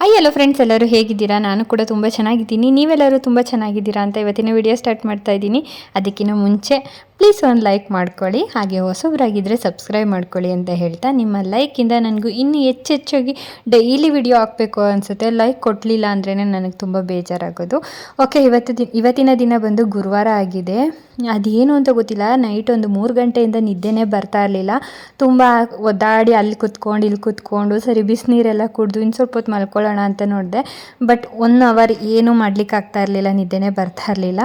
Hi hello friends ಎಲ್ಲರೂ ಹೇಗಿದ್ದೀರಾ? ನಾನು ಕೂಡ ತುಂಬ ಚೆನ್ನಾಗಿದ್ದೀನಿ. ನೀವೆಲ್ಲರೂ ತುಂಬ ಚೆನ್ನಾಗಿದ್ದೀರಾ ಅಂತ ಇವತ್ತಿನ ವಿಡಿಯೋ ಸ್ಟಾರ್ಟ್ ಮಾಡ್ತಾ ಇದ್ದೀನಿ. ಅದಕ್ಕಿಂತ ಮುಂಚೆ ಪ್ಲೀಸ್ ಒಂದು ಲೈಕ್ ಮಾಡ್ಕೊಳ್ಳಿ, ಹಾಗೆ ಹೊಸಬರಾಗಿದ್ದರೆ ಸಬ್ಸ್ಕ್ರೈಬ್ ಮಾಡ್ಕೊಳ್ಳಿ ಅಂತ ಹೇಳ್ತಾ ನಿಮ್ಮ ಲೈಕಿಂದ ನನಗೂ ಇನ್ನೂ ಹೆಚ್ಚೆಚ್ಚಾಗಿ ಡೈಲಿ ವಿಡಿಯೋ ಹಾಕಬೇಕು ಅನಿಸುತ್ತೆ. ಲೈಕ್ ಕೊಡಲಿಲ್ಲ ಅಂದ್ರೇ ನನಗೆ ತುಂಬ ಬೇಜಾರಾಗೋದು. ಓಕೆ ಇವತ್ತು ದಿ, ಇವತ್ತಿನ ದಿನ ಬಂದು ಗುರುವಾರ ಆಗಿದೆ. ಅದೇನು ಅಂತ ಗೊತ್ತಿಲ್ಲ. ನೈಟ್ ಒಂದು ಮೂರು ಗಂಟೆಯಿಂದ ನಿದ್ದೆನೇ ಬರ್ತಾ ಇರಲಿಲ್ಲ. ತುಂಬ ಒದ್ದಾಡಿ ಅಲ್ಲಿ ಕುತ್ಕೊಂಡು, ಇಲ್ಲಿ ಕುತ್ಕೊಂಡು, ಸರಿ ಬಿಸಿನೀರೆಲ್ಲ ಕುಡಿದು ಇನ್ನು ಸ್ವಲ್ಪ ಹೊತ್ತು ಮಲ್ಕೊಳ್ಳೋಣ ಅಂತ ನೋಡಿದೆ. ಬಟ್ ಒನ್ ಅವರ್ ಏನೂ ಮಾಡ್ಲಿಕ್ಕೆ ಆಗ್ತಾ ಇರಲಿಲ್ಲ, ನಿದ್ದೆನೇ ಬರ್ತಾ ಇರಲಿಲ್ಲ.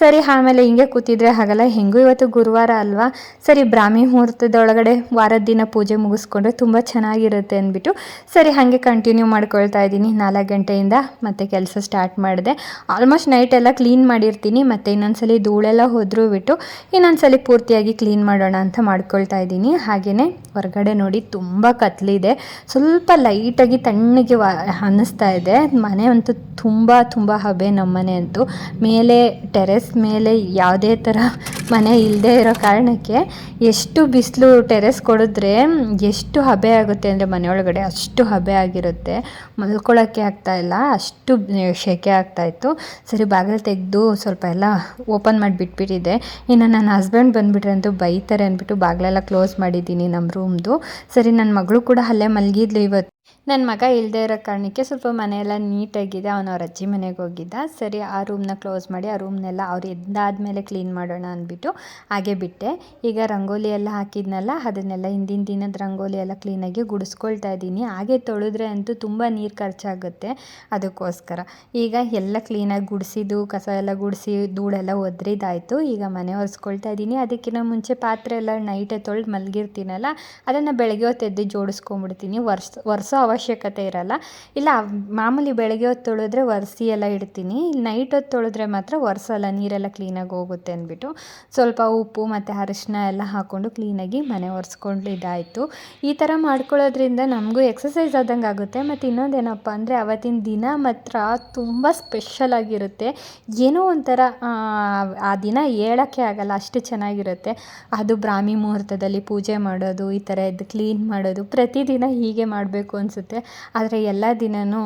ಸರಿ, ಆಮೇಲೆ ಹಿಂಗೆ ಕೂತಿದ್ರೆ ಹಾಗಲ್ಲ. ಹೆಂಗೂ ಇವತ್ತು ಗುರುವಾರ ಅಲ್ವಾ? ಸರಿ, ಬ್ರಾಹ್ಮಿ ಮುಹೂರ್ತದೊಳಗಡೆ ವಾರದ ದಿನ ಪೂಜೆ ಮುಗಿಸ್ಕೊಂಡ್ರೆ ತುಂಬ ಚೆನ್ನಾಗಿರುತ್ತೆ ಅಂದ್ಬಿಟ್ಟು. ಸರಿ, ಹಾಗೆ ಕಂಟಿನ್ಯೂ ಮಾಡ್ಕೊಳ್ತಾ ಇದ್ದೀನಿ. ನಾಲ್ಕು ಗಂಟೆಯಿಂದ ಮತ್ತೆ ಕೆಲಸ ಸ್ಟಾರ್ಟ್ ಮಾಡಿದೆ. ಆಲ್ಮೋಸ್ಟ್ ನೈಟ್ ಎಲ್ಲ ಕ್ಲೀನ್ ಮಾಡಿರ್ತೀನಿ. ಮತ್ತು ಇನ್ನೊಂದ್ಸಲಿ ಧೂಳೆಲ್ಲ ಹೋದ್ರೂ ಬಿಟ್ಟು ಇನ್ನೊಂದ್ಸಲಿ ಪೂರ್ತಿಯಾಗಿ ಕ್ಲೀನ್ ಮಾಡೋಣ ಅಂತ ಮಾಡ್ಕೊಳ್ತಾ ಇದ್ದೀನಿ. ಹಾಗೆಯೇ ಹೊರಗಡೆ ನೋಡಿ ತುಂಬ ಕತ್ಲಿದೆ. ಸ್ವಲ್ಪ ಲೈಟಾಗಿ ತಣ್ಣಗೆ ವಾ, ಅನ್ನಿಸ್ತಾ ಇದೆ. ಮನೆ ಅಂತೂ ತುಂಬ ತುಂಬ ಹಬೆ ನಮ್ಮನೆ ಅಂತೂ. ಮೇಲೆ ಟೆರೆಸ್ ಮೇಲೆ ಯಾವುದೇ ಥರ ಮನೆ ಇಲ್ಲದೆ ಇರೋ ಕಾರಣಕ್ಕೆ ಎಷ್ಟು ಬಿಸಿಲು ಟೆರೆಸ್ ಕೊಡಿದ್ರೆ ಎಷ್ಟು ಹಬೆ ಆಗುತ್ತೆ ಅಂದರೆ ಮನೆಯೊಳಗಡೆ ಅಷ್ಟು ಹಬೆ ಆಗಿರುತ್ತೆ. ಮಲ್ಕೊಳ್ಳೋಕ್ಕೆ ಆಗ್ತಾಯಿಲ್ಲ ಅಷ್ಟು ಶೆಕೆ ಆಗ್ತಾಯಿತ್ತು ಸರಿ, ಬಾಗಿಲು ತೆಗೆದು ಸ್ವಲ್ಪ ಎಲ್ಲ ಓಪನ್ ಮಾಡಿ ಬಿಟ್ಬಿಟ್ಟಿದ್ದೆ ಇನ್ನು ನನ್ನ ಹಸ್ಬೆಂಡ್ ಬಂದುಬಿಟ್ರೆ ಅಂತೂ ಬೈತಾರೆ ಅಂದ್ಬಿಟ್ಟು ಬಾಗಿಲೆಲ್ಲ ಕ್ಲೋಸ್ ಮಾಡಿದ್ದೀನಿ ನಮ್ಮ ರೂಮ್ದು. ಸರಿ, ನನ್ನ ಮಗಳು ಕೂಡ ಅಲ್ಲೇ ಮಲಗಿದ್ಲು ಇವತ್ತು. ನನ್ನ ಮಗ ಇಲ್ಲದೆ ಇರೋ ಕಾರಣಕ್ಕೆ ಸ್ವಲ್ಪ ಮನೆಯೆಲ್ಲ ನೀಟಾಗಿದೆ, ಅವನು ಅವ್ರ ಅಜ್ಜಿ ಮನೆಗೆ ಹೋಗಿದ್ದ. ಸರಿ, ಆ ರೂಮ್ನ ಕ್ಲೋಸ್ ಮಾಡಿ, ಆ ರೂಮ್ನೆಲ್ಲ ಅವ್ರು ಎದ್ದಾದಮೇಲೆ ಕ್ಲೀನ್ ಮಾಡೋಣ ಅಂದ್ಬಿಟ್ಟು ಹಾಗೆ ಬಿಟ್ಟೆ. ಈಗ ರಂಗೋಲಿ ಎಲ್ಲ ಹಾಕಿದ್ನಲ್ಲ, ಅದನ್ನೆಲ್ಲ ಹಿಂದಿನ ದಿನದ ರಂಗೋಲಿ ಎಲ್ಲ ಕ್ಲೀನಾಗಿ ಗುಡಿಸ್ಕೊಳ್ತಾ ಇದ್ದೀನಿ. ಹಾಗೆ ತೊಳೆದ್ರೆ ಅಂತೂ ತುಂಬ ನೀರು ಖರ್ಚಾಗುತ್ತೆ ಅದಕ್ಕೋಸ್ಕರ. ಈಗ ಎಲ್ಲ ಕ್ಲೀನಾಗಿ ಗುಡಿಸಿದ್ದು, ಕಸ ಎಲ್ಲ ಗುಡಿಸಿ, ಧೂಳೆಲ್ಲ ಒದ್ರಿದಾಯಿತು. ಈಗ ಮನೆ ಒರೆಸ್ಕೊಳ್ತಾ ಇದ್ದೀನಿ. ಅದಕ್ಕಿಂತ ಮುಂಚೆ ಪಾತ್ರೆ ಎಲ್ಲ ನೈಟೇ ತೊಳೆದು ಮಲಗಿರ್ತೀನಲ್ಲ, ಅದನ್ನು ಬೆಳಗ್ಗೆ ಹೊತ್ತು ಎದ್ದು ಜೋಡಿಸ್ಕೊಂಬಿಡ್ತೀನಿ ವರ್ಷ ಒರೆಸೋ ಅವಶ್ಯಕತೆ ಇರಲ್ಲ. ಇಲ್ಲ, ಮಾಮೂಲಿ ಬೆಳಗ್ಗೆ ಹೊತ್ತು ತೊಳೆದ್ರೆ ಒರೆಸಿ ಎಲ್ಲ ಇಡ್ತೀನಿ. ನೈಟ್ ಹೊತ್ತು ತೊಳೆದ್ರೆ ಮಾತ್ರ ಒರೆಸಲ್ಲ, ನೀರೆಲ್ಲ ಕ್ಲೀನಾಗಿ ಹೋಗುತ್ತೆ ಅಂದ್ಬಿಟ್ಟು. ಸ್ವಲ್ಪ ಉಪ್ಪು ಮತ್ತು ಅರಿಶಿನ ಎಲ್ಲ ಹಾಕ್ಕೊಂಡು ಕ್ಲೀನಾಗಿ ಮನೆ ಒರೆಸ್ಕೊಂಡು ಇದಾಯಿತು ಈ ಥರ ಮಾಡ್ಕೊಳ್ಳೋದ್ರಿಂದ ನಮಗೂ ಎಕ್ಸಸೈಸ್ ಆದಂಗೆ ಆಗುತ್ತೆ. ಮತ್ತು ಇನ್ನೊಂದೇನಪ್ಪ ಅಂದರೆ ಅವತ್ತಿನ ದಿನ ಮಾತ್ರ ತುಂಬ ಸ್ಪೆಷಲ್ ಆಗಿರುತ್ತೆ. ಏನೋ ಒಂಥರ, ಆ ದಿನ ಹೇಳೋಕ್ಕೆ ಆಗಲ್ಲ, ಅಷ್ಟು ಚೆನ್ನಾಗಿರುತ್ತೆ. ಅದು ಬ್ರಾಹ್ಮಿ ಮುಹೂರ್ತದಲ್ಲಿ ಪೂಜೆ ಮಾಡೋದು, ಈ ಥರ ಇದು ಕ್ಲೀನ್ ಮಾಡೋದು, ಪ್ರತಿದಿನ ಹೀಗೆ ಮಾಡಬೇಕು ಅನಿಸುತ್ತೆ. ಆದರೆ ಎಲ್ಲ ದಿನವೂ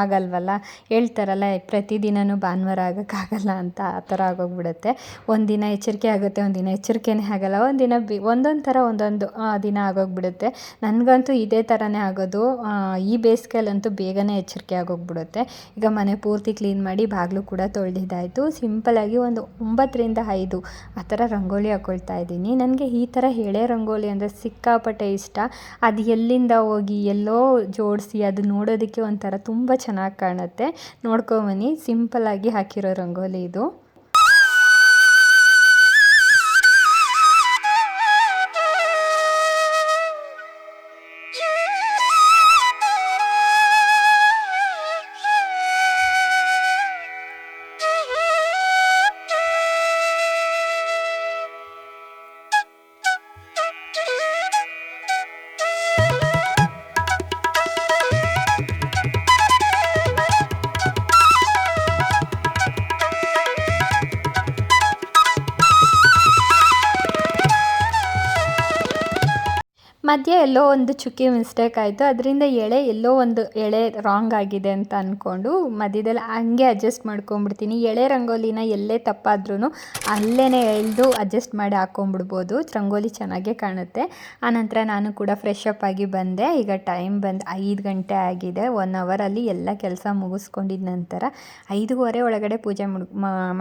ಆಗಲ್ವಲ್ಲ? ಹೇಳ್ತಾರಲ್ಲ ಪ್ರತಿದಿನವೂ ಭಾನುವಾರ ಆಗೋಕ್ಕಾಗಲ್ಲ ಅಂತ ಆ ಥರ ಆಗೋಗ್ಬಿಡುತ್ತೆ. ಒಂದಿನ ಎಚ್ಚರಿಕೆ ಆಗುತ್ತೆ ಒಂದಿನ ಎಚ್ಚರಿಕೆನೇ ಆಗಲ್ಲ. ಒಂದಿನ ಬಿ, ಒಂದೊಂದು ಥರ ಒಂದೊಂದು ದಿನ ಆಗೋಗ್ಬಿಡುತ್ತೆ. ನನಗಂತೂ ಇದೇ ಥರನೇ ಆಗೋದು. ಈ ಬೇಸಿಗೆಯಲ್ಲಂತೂ ಬೇಗನೆ ಎಚ್ಚರಿಕೆ ಆಗೋಗ್ಬಿಡುತ್ತೆ. ಈಗ ಮನೆ ಪೂರ್ತಿ ಕ್ಲೀನ್ ಮಾಡಿ ಬಾಗಿಲು ಕೂಡ ತೊಳೆದಿದ್ದಾಯಿತು. ಸಿಂಪಲಾಗಿ ಒಂದು ಒಂಬತ್ತರಿಂದ ಐದು ಆ ಥರ ರಂಗೋಲಿ ಹಾಕ್ಕೊಳ್ತಾ ಇದ್ದೀನಿ. ನನಗೆ ಈ ಥರ ಎಳೆ ರಂಗೋಲಿ ಅಂದರೆ ಸಿಕ್ಕಾಪಟ್ಟೆ ಇಷ್ಟ. ಅದು ಎಲ್ಲಿಂದ ಹೋಗಿ ಎಲ್ಲೋ ಜೋಡಿಸಿ ಅದು ನೋಡೋದಕ್ಕೆ ಒಂಥರ ತುಂಬ ಚೆನ್ನಾಗಿ ಕಾಣುತ್ತೆ. ನೋಡ್ಕೊಂಬನ್ನಿ ಸಿಂಪಲ್ಲಾಗಿ ಹಾಕಿರೋ ರಂಗೋಲಿ ಇದು. ಮಧ್ಯೆ ಎಲ್ಲೋ ಒಂದು ಚುಕ್ಕಿ ಮಿಸ್ಟೇಕ್ ಆಯಿತು. ಅದರಿಂದ ಎಳೆ ಎಲ್ಲೋ ಒಂದು ಎಳೆ ರಾಂಗ್ ಆಗಿದೆ ಅಂತ ಅಂದ್ಕೊಂಡು ಮಧ್ಯದಲ್ಲಿ ಹಂಗೆ ಅಡ್ಜಸ್ಟ್ ಮಾಡ್ಕೊಂಬಿಡ್ತೀನಿ ಎಳೆ ರಂಗೋಲಿನ ಎಲ್ಲೇ ತಪ್ಪಾದ್ರೂ ಅಲ್ಲೇ ಎಳೆದು ಅಡ್ಜಸ್ಟ್ ಮಾಡಿ ಹಾಕ್ಕೊಂಬಿಡ್ಬೋದು ರಂಗೋಲಿ ಚೆನ್ನಾಗೇ ಕಾಣುತ್ತೆ. ಆನಂತರ ನಾನು ಕೂಡ ಫ್ರೆಶ್ ಅಪ್ ಆಗಿ ಬಂದೆ. ಈಗ ಟೈಮ್ ಬಂದು ಐದು ಗಂಟೆ ಆಗಿದೆ. ಒನ್ ಅವರಲ್ಲಿ ಎಲ್ಲ ಕೆಲಸ ಮುಗಿಸ್ಕೊಂಡಿದ ನಂತರ ಐದೂವರೆ ಒಳಗಡೆ ಪೂಜೆ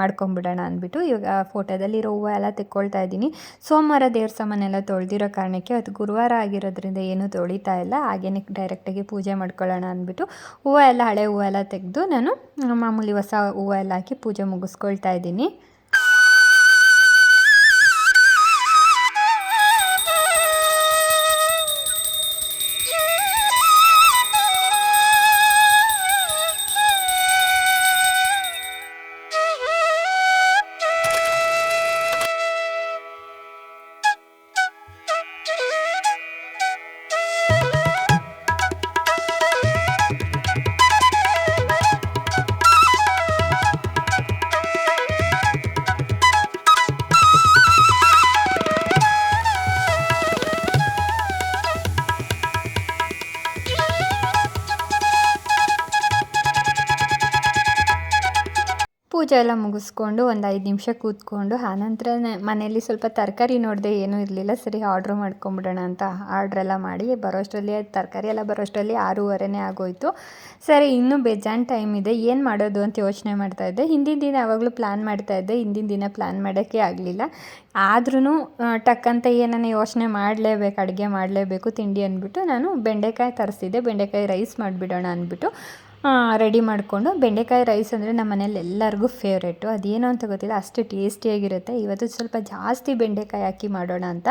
ಮಾಡ್ಕೊಂಬಿಡೋಣ ಅಂದ್ಬಿಟ್ಟು ಇವಾಗ ಫೋಟೋದಲ್ಲಿರೋ ಹೂವು ಎಲ್ಲ ತೆಕ್ಕೊಳ್ತಾ ಇದ್ದೀನಿ. ಸೋಮವಾರ ದೇವ್ರ ಸಾಮಾನೆಲ್ಲ ತೊಳೆದಿರೋ ಕಾರಣಕ್ಕೆ ಅದು ಗುರುವಾರ ಆಗಿರೋದ್ರಿಂದ ಏನೂ ತೊಳಿತಾ ಇಲ್ಲ. ಹಾಗೇನೆ ಡೈರೆಕ್ಟಾಗಿ ಪೂಜೆ ಮಾಡ್ಕೊಳ್ಳೋಣ ಅಂದ್ಬಿಟ್ಟು ಹೂವು ಎಲ್ಲ ಹಳೆ ಹೂವು ಎಲ್ಲ ತೆಗೆದು ನಾನು ಮಾಮೂಲಿ ಹೊಸ ಹೂವು ಎಲ್ಲ ಹಾಕಿ ಪೂಜೆ ಮುಗಿಸ್ಕೊಳ್ತಾ ಇದ್ದೀನಿ. ಪೂಜೆ ಎಲ್ಲ ಮುಗಿಸ್ಕೊಂಡು ಒಂದು ಐದು ನಿಮಿಷ ಕೂತ್ಕೊಂಡು ಆನಂತರ ಮನೆಯಲ್ಲಿ ಸ್ವಲ್ಪ ತರಕಾರಿ ನೋಡಿದೆ ಏನೂ ಇರಲಿಲ್ಲ, ಸರಿ ಆರ್ಡ್ರ್ ಮಾಡ್ಕೊಂಬಿಡೋಣ ಅಂತ ಆರ್ಡ್ರೆಲ್ಲ ಮಾಡಿ ಬರೋಷ್ಟರಲ್ಲಿ, ತರಕಾರಿ ಎಲ್ಲ ಬರೋಷ್ಟರಲ್ಲಿ ಆರೂವರೆನೇ ಆಗೋಯಿತು. ಸರಿ, ಇನ್ನೂ ಬೇಜಾನ್ ಟೈಮ್ ಇದೆ, ಏನು ಮಾಡೋದು ಅಂತ ಯೋಚನೆ ಮಾಡ್ತಾಯಿದ್ದೆ ಹಿಂದಿನ ದಿನ ಯಾವಾಗಲೂ ಪ್ಲ್ಯಾನ್ ಮಾಡ್ತಾಯಿದ್ದೆ ಹಿಂದಿನ ದಿನ ಪ್ಲ್ಯಾನ್ ಮಾಡೋಕ್ಕೆ ಆಗಲಿಲ್ಲ. ಆದ್ರೂ ಟಕ್ಕಂತ ಏನನ್ನ ಯೋಚನೆ ಮಾಡಲೇಬೇಕು, ಅಡುಗೆ ಮಾಡಲೇಬೇಕು, ತಿಂಡಿ ಅಂದ್ಬಿಟ್ಟು ನಾನು ಬೆಂಡೆಕಾಯಿ ತರಿಸಿದ್ದೆ, ಬೆಂಡೆಕಾಯಿ ರೈಸ್ ಮಾಡಿಬಿಡೋಣ ಅಂದ್ಬಿಟ್ಟು. ರೆಡಿ ಮಾಡಿಕೊಂಡು ಬೆಂಡೆಕಾಯಿ ರೈಸ್ ಅಂದರೆ ನಮ್ಮ ಮನೇಲಿ ಎಲ್ಲರಿಗೂ ಫೇವ್ರೇಟು ಅದೇನು ಅಂತ ಗೊತ್ತಿಲ್ಲ, ಅಷ್ಟು ಟೇಸ್ಟಿಯಾಗಿರುತ್ತೆ ಇವತ್ತು ಸ್ವಲ್ಪ ಜಾಸ್ತಿ ಬೆಂಡೆಕಾಯಿ ಹಾಕಿ ಮಾಡೋಣ ಅಂತ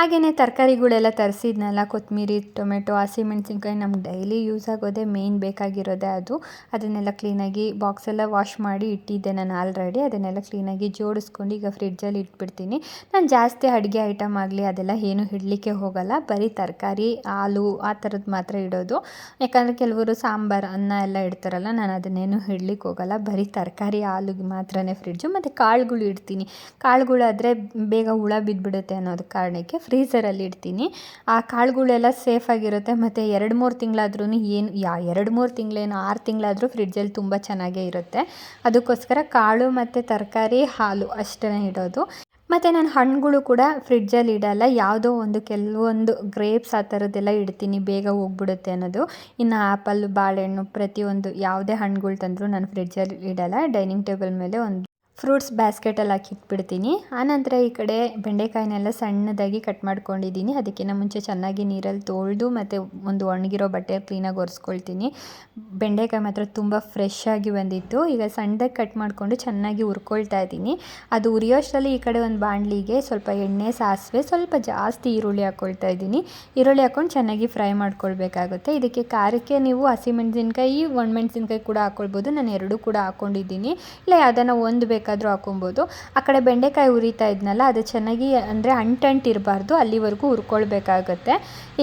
ಹಾಗೆಯೇ ತರಕಾರಿಗಳೆಲ್ಲ ತರಿಸಿದ್ನಲ್ಲ ಕೊತ್ತಂಬರಿ ಟೊಮೆಟೊ ಹಸಿಮೆಣ್ಸಿನ್ಕಾಯಿ ನಮ್ಗೆ ಡೈಲಿ ಯೂಸ್ ಆಗೋದೇ ಮೇಯ್ನ್ ಬೇಕಾಗಿರೋದೇ ಅದು. ಅದನ್ನೆಲ್ಲ ಕ್ಲೀನಾಗಿ ಬಾಕ್ಸೆಲ್ಲ ವಾಶ್ ಮಾಡಿ ಇಟ್ಟಿದ್ದೆ ನಾನು ಆಲ್ರೆಡಿ ಅದನ್ನೆಲ್ಲ ಕ್ಲೀನಾಗಿ ಜೋಡಿಸ್ಕೊಂಡು ಈಗ ಫ್ರಿಡ್ಜಲ್ಲಿ ಇಟ್ಬಿಡ್ತೀನಿ. ನಾನು ಜಾಸ್ತಿ ಅಡುಗೆ ಐಟಮ್ ಆಗಲಿ ಅದೆಲ್ಲ ಏನು ಇಡಲಿಕ್ಕೆ ಹೋಗಲ್ಲ. ಬರೀ ತರಕಾರಿ, ಹಾಲು, ಆ ಥರದ್ದು ಮಾತ್ರ ಇಡೋದು. ಯಾಕಂದರೆ ಕೆಲವರು ಸಾಂಬಾರು, ಅನ್ನ ಎಲ್ಲ ಇಡ್ತಾರಲ್ಲ, ನಾನು ಅದನ್ನೇನು ಇಡ್ಲಿಕ್ಕೆ ಹೋಗಲ್ಲ. ಬರೀ ತರಕಾರಿ ಹಾಲುಗೆ ಮಾತ್ರನೇ ಫ್ರಿಡ್ಜು ಮತ್ತು ಕಾಳುಗಳು ಇಡ್ತೀನಿ. ಕಾಳುಗಳಾದರೆ ಬೇಗ ಹುಳ ಬಿದ್ದುಬಿಡುತ್ತೆ ಅನ್ನೋದು ಕಾರಣಕ್ಕೆ ಫ್ರೀಝರಲ್ಲಿ ಇಡ್ತೀನಿ ಆ ಕಾಳುಗಳೆಲ್ಲ ಸೇಫಾಗಿರುತ್ತೆ ಮತ್ತು ಎರಡು ಮೂರು ತಿಂಗಳಾದ್ರೂ ಏನು, ಯಾ, ಎರಡು ಮೂರು ತಿಂಗಳೇನು, ಆರು ತಿಂಗಳಾದರೂ ಫ್ರಿಡ್ಜಲ್ಲಿ ತುಂಬ ಚೆನ್ನಾಗೇ ಇರುತ್ತೆ. ಅದಕ್ಕೋಸ್ಕರ ಕಾಳು ಮತ್ತು ತರಕಾರಿ, ಹಾಲು ಅಷ್ಟೇ ಇಡೋದು. ಮತ್ತು ನಾನು ಹಣ್ಣುಗಳು ಕೂಡ ಫ್ರಿಡ್ಜಲ್ಲಿ ಇಡಲ್ಲ. ಯಾವುದೋ ಒಂದು ಕೆಲವೊಂದು ಗ್ರೇಪ್ಸ್ ಆ ಥರದ್ದೆಲ್ಲ ಇಡ್ತೀನಿ. ಬೇಗ ಹೋಗ್ಬಿಡುತ್ತೆ ಅನ್ನೋದು. ಇನ್ನು ಆ್ಯಪಲ್ ಬಾಳೆಹಣ್ಣು ಪ್ರತಿಯೊಂದು ಯಾವುದೇ ಹಣ್ಣುಗಳು ತಂದರೂ ನಾನು ಫ್ರಿಡ್ಜಲ್ಲಿ ಇಡಲ್ಲ. ಡೈನಿಂಗ್ ಟೇಬಲ್ ಮೇಲೆ ಒಂದು ಫ್ರೂಟ್ಸ್ ಬ್ಯಾಸ್ಕೆಟಲ್ಲಿ ಹಾಕಿ ಇಟ್ಬಿಡ್ತೀನಿ ಆನಂತರ ಈ ಕಡೆ ಬೆಂಡೆಕಾಯಿನೆಲ್ಲ ಸಣ್ಣದಾಗಿ ಕಟ್ ಮಾಡ್ಕೊಂಡಿದ್ದೀನಿ. ಅದಕ್ಕಿಂತ ಮುಂಚೆ ಚೆನ್ನಾಗಿ ನೀರಲ್ಲಿ ತೊಳೆದು ಮತ್ತು ಒಂದು ಒಣಗಿರೋ ಬಟ್ಟೆ ಕ್ಲೀನಾಗಿ ಒರೆಸ್ಕೊಳ್ತೀನಿ. ಬೆಂಡೆಕಾಯಿ ಮಾತ್ರ ತುಂಬ ಫ್ರೆಶ್ ಆಗಿ ಬಂದಿತ್ತು. ಈಗ ಸಣ್ಣದಾಗಿ ಕಟ್ ಮಾಡಿಕೊಂಡು ಚೆನ್ನಾಗಿ ಉರ್ಕೊಳ್ತಾ ಇದ್ದೀನಿ. ಅದು ಉರಿಯೋಷ್ಟರಲ್ಲಿ ಈ ಕಡೆ ಒಂದು ಬಾಣಲಿಗೆ ಸ್ವಲ್ಪ ಎಣ್ಣೆ, ಸಾಸಿವೆ, ಸ್ವಲ್ಪ ಜಾಸ್ತಿ ಈರುಳ್ಳಿ ಹಾಕ್ಕೊಳ್ತಾ ಇದ್ದೀನಿ. ಈರುಳ್ಳಿ ಹಾಕ್ಕೊಂಡು ಚೆನ್ನಾಗಿ ಫ್ರೈ ಮಾಡ್ಕೊಳ್ಬೇಕಾಗುತ್ತೆ. ಇದಕ್ಕೆ ಖಾರಕ್ಕೆ ನೀವು ಹಸಿಮೆಣಸಿನ್ಕಾಯಿ ಒಣಮೆಣಸಿನ್ಕಾಯಿ ಕೂಡ ಹಾಕ್ಕೊಳ್ಬೋದು ನಾನು ಎರಡೂ ಕೂಡ ಹಾಕ್ಕೊಂಡಿದ್ದೀನಿ ಇಲ್ಲ ಯಾವುದನ್ನು ಒಂದು ಬೇಕಾದರೂ ಹಾಕೊಬೋದು. ಆ ಕಡೆ ಬೆಂಡೆಕಾಯಿ ಉರಿತಾ ಇದ್ನಲ್ಲ, ಅದು ಚೆನ್ನಾಗಿ ಅಂದರೆ ಅಂಟಂಟು ಇರಬಾರ್ದು, ಅಲ್ಲಿವರೆಗೂ ಹುರ್ಕೊಳ್ಬೇಕಾಗತ್ತೆ.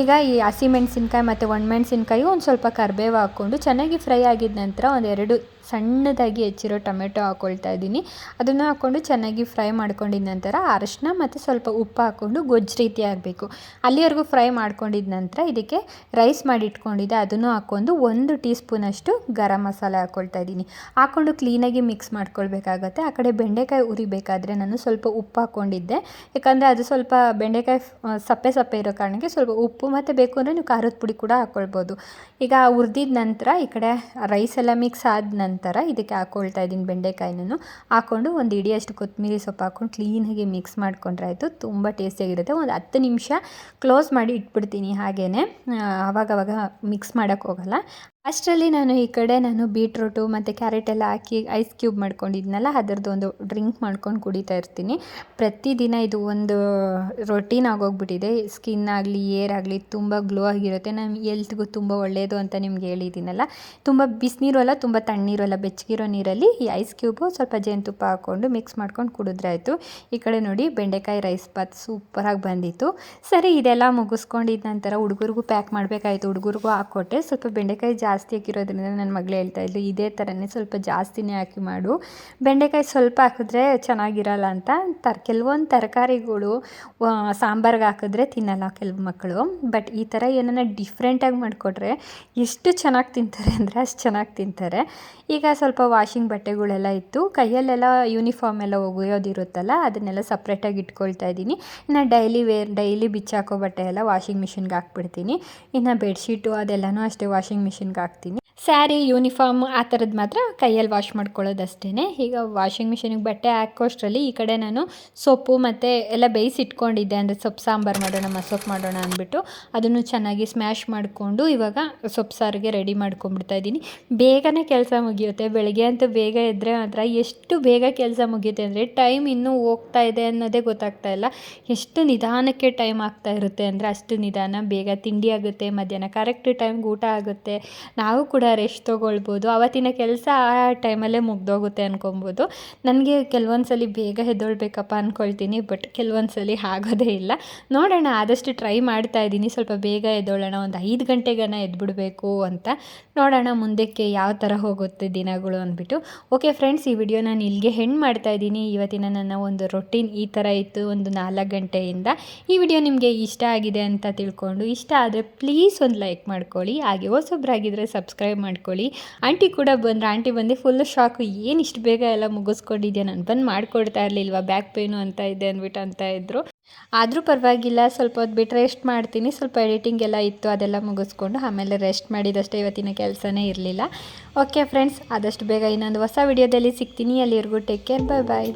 ಈಗ ಈ ಹಸಿಮೆಣ್ಸಿನ್ಕಾಯಿ ಮತ್ತು ಒಣಮೆಣ್ಸಿನ್ಕಾಯಿ ಒಂದು ಸ್ವಲ್ಪ ಕರಿಬೇವು ಹಾಕ್ಕೊಂಡು ಚೆನ್ನಾಗಿ ಫ್ರೈ ಆಗಿದ ನಂತರ ಒಂದೆರಡು ಸಣ್ಣದಾಗಿ ಹೆಚ್ಚಿರೋ ಟೊಮೆಟೊ ಹಾಕ್ಕೊಳ್ತಾ ಇದ್ದೀನಿ. ಅದನ್ನು ಹಾಕ್ಕೊಂಡು ಚೆನ್ನಾಗಿ ಫ್ರೈ ಮಾಡ್ಕೊಂಡಿದ ನಂತರ ಅರಶಿನ ಮತ್ತು ಸ್ವಲ್ಪ ಉಪ್ಪು ಹಾಕ್ಕೊಂಡು ಗೊಜ್ಜು ರೀತಿ ಆಗಬೇಕು ಅಲ್ಲಿವರೆಗೂ ಫ್ರೈ ಮಾಡ್ಕೊಂಡಿದ ನಂತರ ಇದಕ್ಕೆ ರೈಸ್ ಮಾಡಿ ಇಟ್ಕೊಂಡಿದ್ದೆ. ಅದನ್ನು ಹಾಕ್ಕೊಂಡು ಒಂದು ಟೀ ಸ್ಪೂನಷ್ಟು ಗರಂ ಮಸಾಲೆ ಹಾಕ್ಕೊಳ್ತಾ ಇದ್ದೀನಿ. ಹಾಕ್ಕೊಂಡು ಕ್ಲೀನಾಗಿ ಮಿಕ್ಸ್ ಮಾಡ್ಕೊಳ್ಬೇಕಾಗತ್ತೆ. ಆ ಕಡೆ ಬೆಂಡೆಕಾಯಿ ಉರಿಬೇಕಾದ್ರೆ ನಾನು ಸ್ವಲ್ಪ ಉಪ್ಪು ಹಾಕ್ಕೊಂಡಿದ್ದೆ. ಯಾಕಂದರೆ ಅದು ಸ್ವಲ್ಪ ಬೆಂಡೆಕಾಯಿ ಸಪ್ಪೆ ಸಪ್ಪೆ ಇರೋ ಕಾರಣಕ್ಕೆ ಸ್ವಲ್ಪ ಉಪ್ಪು ಮತ್ತು ಬೇಕು ಅಂದರೆ ನೀವು ಖಾರದ ಪುಡಿ ಕೂಡ ಹಾಕ್ಕೊಳ್ಬೋದು ಈಗ ಹುರಿದಿದ ನಂತರ ಈ ಕಡೆ ರೈಸ್ ಎಲ್ಲ ಮಿಕ್ಸ್ ಆದ ನಂತರ ನಂತರ ಇದಕ್ಕೆ ಹಾಕ್ಕೊಳ್ತಾ ಇದ್ದೀನಿ ಬೆಂಡೆಕಾಯಿನೂ ಹಾಕ್ಕೊಂಡು ಒಂದು ಇಡಿಯಷ್ಟು ಕೊತ್ತಂಬರಿ ಸೊಪ್ಪು ಹಾಕ್ಕೊಂಡು ಕ್ಲೀನಾಗಿ ಮಿಕ್ಸ್ ಮಾಡ್ಕೊಂಡ್ರೆ ಆಯಿತು, ತುಂಬ ಟೇಸ್ಟಿಯಾಗಿರುತ್ತೆ ಒಂದು ಹತ್ತು ನಿಮಿಷ ಕ್ಲೋಸ್ ಮಾಡಿ ಇಟ್ಬಿಡ್ತೀನಿ ಹಾಗೇ ಆವಾಗವಾಗ ಮಿಕ್ಸ್ ಮಾಡೋಕ್ಕೆ ಹೋಗಲ್ಲ. ಅಷ್ಟರಲ್ಲಿ ನಾನು ಈ ಕಡೆ ನಾನು ಬೀಟ್ರೂಟು ಮತ್ತು ಕ್ಯಾರೆಟ್ ಎಲ್ಲ ಹಾಕಿ ಐಸ್ ಕ್ಯೂಬ್ ಮಾಡ್ಕೊಂಡಿದ್ನಲ್ಲ, ಅದರದ್ದು ಒಂದು ಡ್ರಿಂಕ್ ಮಾಡ್ಕೊಂಡು ಕುಡಿತಾ ಇರ್ತೀನಿ. ಪ್ರತಿದಿನ ಇದು ಒಂದು ರೊಟೀನ್ ಆಗೋಗ್ಬಿಟ್ಟಿದೆ. ಸ್ಕಿನ್ ಆಗಲಿ, ಏರ್ ಆಗಲಿ ತುಂಬ ಗ್ಲೋ ಆಗಿರುತ್ತೆ. ನಮ್ಮ ಎಲ್ತ್ಗೂ ತುಂಬ ಒಳ್ಳೆಯದು ಅಂತ ನಿಮ್ಗೆ ಹೇಳಿದ್ದೀನಲ್ಲ. ತುಂಬ ಬಿಸಿನೀರು ಅಲ್ಲ, ತುಂಬ ತಣ್ಣೀರಲ್ಲ ಬೆಚ್ಚಗಿರೋ ನೀರಲ್ಲಿ ಈ ಐಸ್ ಕ್ಯೂಬು ಸ್ವಲ್ಪ ಜೇನುತುಪ್ಪ ಹಾಕ್ಕೊಂಡು ಮಿಕ್ಸ್ ಮಾಡ್ಕೊಂಡು ಕುಡಿದ್ರೆ ಆಯಿತು ಈ ಕಡೆ ನೋಡಿ ಬೆಂಡೆಕಾಯಿ ರೈಸ್ ಬಾತ್ ಸೂಪರಾಗಿ ಬಂದಿತ್ತು. ಸರಿ, ಇದೆಲ್ಲ ಮುಗಿಸ್ಕೊಂಡಿದ್ದ ನಂತರ ಹುಡುಗರಿಗೂ ಪ್ಯಾಕ್ ಮಾಡಬೇಕಾಯಿತು. ಹುಡುಗರಿಗೂ ಹಾಕ್ಕೊಟ್ಟೆ. ಸ್ವಲ್ಪ ಬೆಂಡೆಕಾಯಿ ಜಾಸ್ತಿ ಜಾಸ್ತಿ ಹಾಕಿರೋದ್ರಿಂದ ನನ್ನ ಮಗಳು ಹೇಳ್ತಾ ಇದ್ಲು, ಇದೇ ಥರನೇ ಸ್ವಲ್ಪ ಜಾಸ್ತಿನೇ ಹಾಕಿ ಮಾಡು. ಬೆಂಡೆಕಾಯಿ ಸ್ವಲ್ಪ ಹಾಕಿದ್ರೆ ಚೆನ್ನಾಗಿರಲ್ಲ ಅಂತ. ತರ್, ಕೆಲವೊಂದು ತರಕಾರಿಗಳು ಸಾಂಬಾರ್ಗೆ ಹಾಕಿದ್ರೆ ತಿನ್ನಲ್ಲ ಕೆಲವು ಮಕ್ಕಳು ಬಟ್ ಈ ಥರ ಏನನ್ನ ಡಿಫ್ರೆಂಟಾಗಿ ಮಾಡಿಕೊಟ್ರೆ ಎಷ್ಟು ಚೆನ್ನಾಗಿ ತಿಂತಾರೆ ಅಂದರೆ ಅಷ್ಟು ಚೆನ್ನಾಗಿ ತಿಂತಾರೆ. ಈಗ ಸ್ವಲ್ಪ ವಾಷಿಂಗ್ ಬಟ್ಟೆಗಳೆಲ್ಲ ಇತ್ತು. ಕೈಯಲ್ಲೆಲ್ಲ ಯೂನಿಫಾರ್ಮ್ ಎಲ್ಲ ಒಗೆಯೋದಿರುತ್ತಲ್ಲ, ಅದನ್ನೆಲ್ಲ ಸಪ್ರೇಟಾಗಿ ಇಟ್ಕೊಳ್ತಾ ಇದ್ದೀನಿ. ಇನ್ನು ಡೈಲಿ ವೇರ್ ಡೈಲಿ ಬಿಚ್ಚಾಕೋ ಬಟ್ಟೆ ಎಲ್ಲ ವಾಷಿಂಗ್ ಮಿಷಿನ್ಗೆ ಹಾಕ್ಬಿಡ್ತೀನಿ. ಇನ್ನು ಬೆಡ್ಶೀಟು ಅದೆಲ್ಲನೂ ಅಷ್ಟೇ ವಾಷಿಂಗ್ ಮಿಷಿನ್ಗೆ ಹಾಕ್ತೀನಿ. ಸ್ಯಾರಿ, ಯೂನಿಫಾರ್ಮ್ ಆ ಥರದ್ದು ಮಾತ್ರ ಕೈಯಲ್ಲಿ ವಾಶ್ ಮಾಡ್ಕೊಳ್ಳೋದಷ್ಟೇ ಈಗ ವಾಷಿಂಗ್ ಮಿಷಿನಿಗೆ ಬಟ್ಟೆ ಹಾಕೋಷ್ಟರಲ್ಲಿ ಈ ಕಡೆ ನಾನು ಸೊಪ್ಪು ಮತ್ತು ಎಲ್ಲ ಬೇಯಿಸಿ ಇಟ್ಕೊಂಡಿದ್ದೆ ಅಂದರೆ ಸೊಪ್ಪು ಸಾಂಬಾರು ಮಾಡೋಣ ಮಸೊಪ್ಪು ಮಾಡೋಣ ಅಂದ್ಬಿಟ್ಟು ಅದನ್ನು ಚೆನ್ನಾಗಿ ಸ್ಮ್ಯಾಶ್ ಮಾಡಿಕೊಂಡು ಇವಾಗ ಸೊಪ್ಪು ಸಾರಿಗೆ ರೆಡಿ ಮಾಡ್ಕೊಂಡ್ಬಿಡ್ತಾ ಇದ್ದೀನಿ. ಬೇಗನೆ ಕೆಲಸ ಮುಗಿಯುತ್ತೆ. ಬೆಳಗ್ಗೆ ಅಂತೂ ಬೇಗ ಇದ್ದರೆ ಮಾತ್ರ ಎಷ್ಟು ಬೇಗ ಕೆಲಸ ಮುಗಿಯುತ್ತೆ ಅಂದರೆ ಟೈಮ್ ಇನ್ನೂ ಹೋಗ್ತಾ ಇದೆ ಅನ್ನೋದೇ ಗೊತ್ತಾಗ್ತಾ ಇಲ್ಲ. ಎಷ್ಟು ನಿಧಾನಕ್ಕೆ ಟೈಮ್ ಆಗ್ತಾ ಇರುತ್ತೆ ಅಂದರೆ ಅಷ್ಟು ನಿಧಾನ. ಬೇಗ ತಿಂಡಿ ಆಗುತ್ತೆ, ಮಧ್ಯಾಹ್ನ ಕರೆಕ್ಟ್ ಟೈಮ್ಗೆ ಊಟ ಆಗುತ್ತೆ. ನಾವು ಕೂಡ ರೆಸ್ಟ್ ತೊಗೊಳ್ಬೋದು. ಆವತ್ತಿನ ಕೆಲಸ ಆ ಟೈಮಲ್ಲೇ ಮುಗ್ದೋಗುತ್ತೆ ಅನ್ಕೊಬೋದು. ನನಗೆ ಕೆಲವೊಂದು ಸಲ ಬೇಗ ಎದ್ದೊಳ್ಬೇಕಪ್ಪ ಅಂದ್ಕೊಳ್ತೀನಿ ಬಟ್ ಕೆಲವೊಂದು ಸಲ ಆಗೋದೇ ಇಲ್ಲ. ನೋಡೋಣ, ಆದಷ್ಟು ಟ್ರೈ ಮಾಡ್ತಾ ಇದ್ದೀನಿ. ಸ್ವಲ್ಪ ಬೇಗ ಎದ್ದೋಳೋಣ. ಒಂದು ಐದು ಗಂಟೆಗನ ಎದ್ಬಿಡಬೇಕು ಅಂತ. ನೋಡೋಣ ಮುಂದಕ್ಕೆ ಯಾವ ಥರ ಹೋಗುತ್ತೆ ದಿನಗಳು ಅಂದ್ಬಿಟ್ಟು. ಓಕೆ ಫ್ರೆಂಡ್ಸ್ ಈ ವಿಡಿಯೋ ನಾನು ಇಲ್ಲಿಗೆ ಹೆಣ್ಣು ಮಾಡ್ತಾ ಇದ್ದೀನಿ. ಇವತ್ತಿನ ನನ್ನ ಒಂದು ರೊಟೀನ್ ಈ ಥರ ಇತ್ತು. ಒಂದು ನಾಲ್ಕು ಗಂಟೆಯಿಂದ. ಈ ವಿಡಿಯೋ ನಿಮಗೆ ಇಷ್ಟ ಆಗಿದೆ ಅಂತ ತಿಳ್ಕೊಂಡು, ಇಷ್ಟ ಆದರೆ ಪ್ಲೀಸ್ ಒಂದು ಲೈಕ್ ಮಾಡ್ಕೊಳ್ಳಿ. ಹಾಗೆ ಹೊಸೊಬ್ಬರಾಗಿದ್ದರೆ ಸಬ್ಸ್ಕ್ರೈಬ್ ಸಬ್ಸ್ಕ್ರೈಬ್ ಮಾಡ್ಕೊಳ್ಳಿ. ಆಂಟಿ ಕೂಡ ಬಂದ್ರೆ. ಆಂಟಿ ಬಂದು ಫುಲ್ ಶಾಕು ಏನು ಇಷ್ಟು ಬೇಗ ಎಲ್ಲ ಮುಗಿಸ್ಕೊಂಡಿದ್ಯಾ ನಾನು ಬಂದು ಮಾಡಿಕೊಡ್ತಾ ಇರಲಿಲ್ವಾ? ಬ್ಯಾಕ್ ಪೇನು ಅಂತ ಇದೆ ಅಂದ್ಬಿಟ್ಟು ಅಂತ ಇದ್ದರು ಆದರೂ ಪರವಾಗಿಲ್ಲ. ಸ್ವಲ್ಪ ಹೊತ್ತು ಬಿಟ್ಟು ರೆಸ್ಟ್ ಮಾಡ್ತೀನಿ. ಸ್ವಲ್ಪ ಎಡಿಟಿಂಗ್ ಎಲ್ಲ ಇತ್ತು. ಅದೆಲ್ಲ ಮುಗಿಸ್ಕೊಂಡು ಆಮೇಲೆ ರೆಸ್ಟ್ ಮಾಡಿದಷ್ಟೇ ಇವತ್ತಿನ ಕೆಲಸನೇ ಇರಲಿಲ್ಲ. ಓಕೆ ಫ್ರೆಂಡ್ಸ್ ಆದಷ್ಟು ಬೇಗ ಇನ್ನೊಂದು ಹೊಸ ವಿಡಿಯೋದಲ್ಲಿ ಸಿಗ್ತೀನಿ. ಅಲ್ಲಿವರೆಗೂ ಟೇಕ್ ಕೇರ್ ಬಾಯ್ ಬಾಯ್